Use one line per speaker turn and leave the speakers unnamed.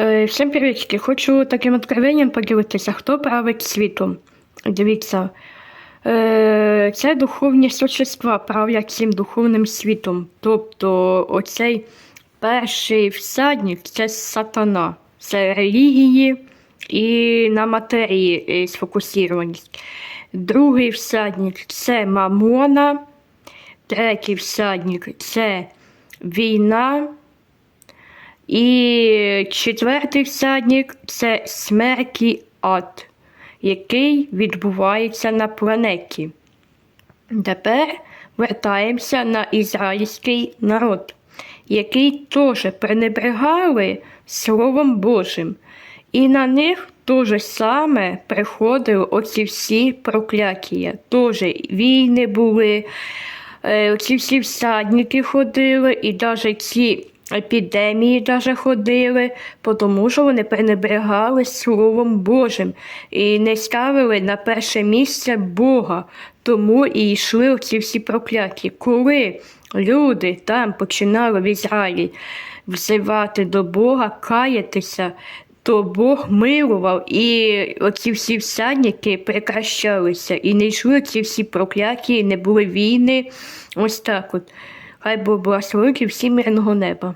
Е, Всім привітки. Хочу таким откровенням поділитися, хто править світом. Дивіться, е, це духовні существа правлять цим духовним світом. Тобто, оцей перший всадник це сатана, це релігії і на матерії е, сфокусірованість. Другий всадник це мамона, третій всадник це війна. І четвертий всадник це ад, який відбувається на планеті. Тепер вертаємося на ізраїльський народ, який теж пренебрегали Словом Божим. І на них теж саме приходили оці всі прокляття. Теж війни були, е, ці всі всадники ходили, і навіть ці епідемії даже ходили, тому що вони пренебрегали Словом Божим і не ставили на перше місце Бога. Тому і йшли оці всі прокляття. Коли люди там починали в Ізраїлі взивати до Бога, каятися, то Бог милував, і оці всі всадники прекращалися, і не йшли ці всі прокляття, і не були війни. Ось так от. Хай бо благословить всі мирного неба.